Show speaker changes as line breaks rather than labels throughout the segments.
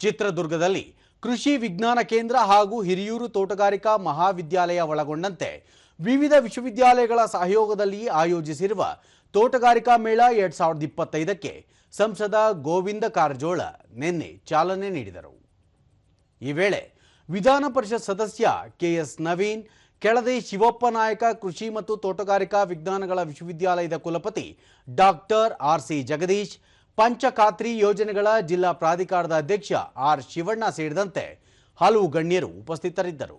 ಚಿತ್ರದುರ್ಗದಲ್ಲಿ ಕೃಷಿ ವಿಜ್ಞಾನ ಕೇಂದ್ರ ಹಾಗೂ ಹಿರಿಯೂರು ತೋಟಗಾರಿಕಾ ಮಹಾವಿದ್ಯಾಲಯ ಒಳಗೊಂಡಂತೆ ವಿವಿಧ ವಿಶ್ವವಿದ್ಯಾಲಯಗಳ ಸಹಯೋಗದಲ್ಲಿ ಆಯೋಜಿಸಿರುವ ತೋಟಗಾರಿಕಾ ಮೇಳ ಎರಡ್ ಸಾವಿರದ ಇಪ್ಪತ್ತೈದಕ್ಕೆ ಸಂಸದ ಗೋವಿಂದ ಕಾರಜೋಳ ನಿನ್ನೆ ಚಾಲನೆ ನೀಡಿದರು. ಈ ವೇಳೆ ವಿಧಾನ ಪರಿಷತ್ ಸದಸ್ಯ ಕೆಎಸ್ ನವೀನ್, ಕೆಳದಿ ಶಿವಪ್ಪ ನಾಯಕ ಕೃಷಿ ಮತ್ತು ತೋಟಗಾರಿಕಾ ವಿಜ್ಞಾನಗಳ ವಿಶ್ವವಿದ್ಯಾಲಯದ ಕುಲಪತಿ ಡಾಕ್ಟರ್ ಆರ್ ಸಿ ಜಗದೀಶ್ ಪಂಚಖಾತ್ರಿ ಯೋಜನೆಗಳ ಜಿಲ್ಲಾ ಪ್ರಾಧಿಕಾರದ ಅಧ್ಯಕ್ಷ ಆರ್ ಶಿವಣ್ಣ ಸೇರಿದಂತೆ ಹಲವು ಗಣ್ಯರು ಉಪಸ್ಥಿತರಿದ್ದರು.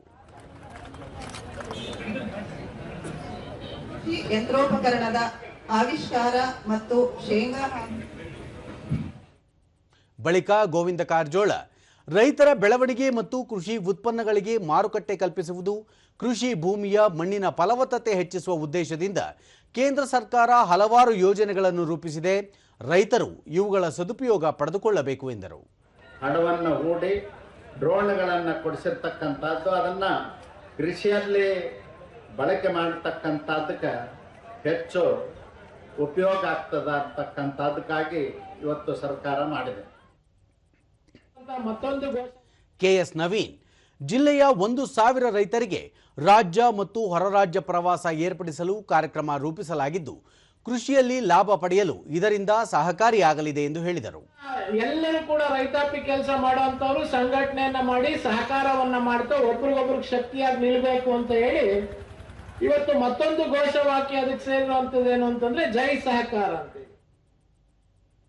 ಯಂತ್ರೋಪಕರಣದ ಆವಿಷ್ಕಾರ ಮತ್ತು ಶೇಂಗಾ
ಬಳಿಕ ಗೋವಿಂದ ಕಾರಜೋಳ ರೈತರ ಬೆಳವಣಿಗೆ ಮತ್ತು ಕೃಷಿ ಉತ್ಪನ್ನಗಳಿಗೆ ಮಾರುಕಟ್ಟೆ ಕಲ್ಪಿಸುವುದು ಕೃಷಿ ಭೂಮಿಯ ಮಣ್ಣಿನ ಫಲವತ್ತತೆ ಹೆಚ್ಚಿಸುವ ಉದ್ದೇಶದಿಂದ ಕೇಂದ್ರ ಸರ್ಕಾರ ಹಲವಾರು ಯೋಜನೆಗಳನ್ನು ರೂಪಿಸಿದೆ. ರೈತರು ಇವುಗಳ ಸದುಪಯೋಗ ಪಡೆದುಕೊಳ್ಳಬೇಕು ಎಂದರು.
ಹಣವನ್ನು ಹೂಡಿ ಡ್ರೋನ್ಗಳನ್ನು ಕೊಡಿಸಿರ್ತಕ್ಕಂಥದ್ದು ಅದನ್ನು ಕೃಷಿಯಲ್ಲಿ ಬಳಕೆ ಮಾಡತಕ್ಕಂಥದ್ದಕ್ಕೆ ಹೆಚ್ಚು ಉಪಯೋಗ ಆಗ್ತದ ಅಂತಕ್ಕಂಥದ್ದಕ್ಕಾಗಿ ಇವತ್ತು ಸರ್ಕಾರ ಮಾಡಿದೆ.
ಮತ್ತೊಂದು ಕೆ
ಎಸ್ ನವೀನ್ ಜಿಲ್ಲೆಯ ಒಂದು ಸಾವಿರ ರೈತರಿಗೆ ರಾಜ್ಯ ಮತ್ತು ಹೊರರಾಜ್ಯ ಪ್ರವಾಸ ಏರ್ಪಡಿಸಲು ಕಾರ್ಯಕ್ರಮ ರೂಪಿಸಲಾಗಿದ್ದು, ಕೃಷಿಯಲ್ಲಿ ಲಾಭ ಪಡೆಯಲು ಇದರಿಂದ ಸಹಕಾರಿಯಾಗಲಿದೆ ಎಂದು ಹೇಳಿದರು.
ಎಲ್ಲರೂ ಕೂಡ ರೈತಾಪಿ ಕೆಲಸ ಮಾಡುವಂತವರು ಸಂಘಟನೆಯನ್ನ ಮಾಡಿ ಸಹಕಾರವನ್ನ ಮಾಡ್ತಾ ಒಬ್ರಿಗೊಬ್ರಿಗೆ ಶಕ್ತಿಯಾಗಿ ನಿಲ್ಬೇಕು ಅಂತ ಹೇಳಿ ಇವತ್ತು ಮತ್ತೊಂದು ಘೋಷವಾಕ್ಯ ಅದಕ್ಕೆ ಸೇರಿರುವಂತದ್ದು ಏನು ಅಂತಂದ್ರೆ ಜೈ ಸಹಕಾರ ಅಂತ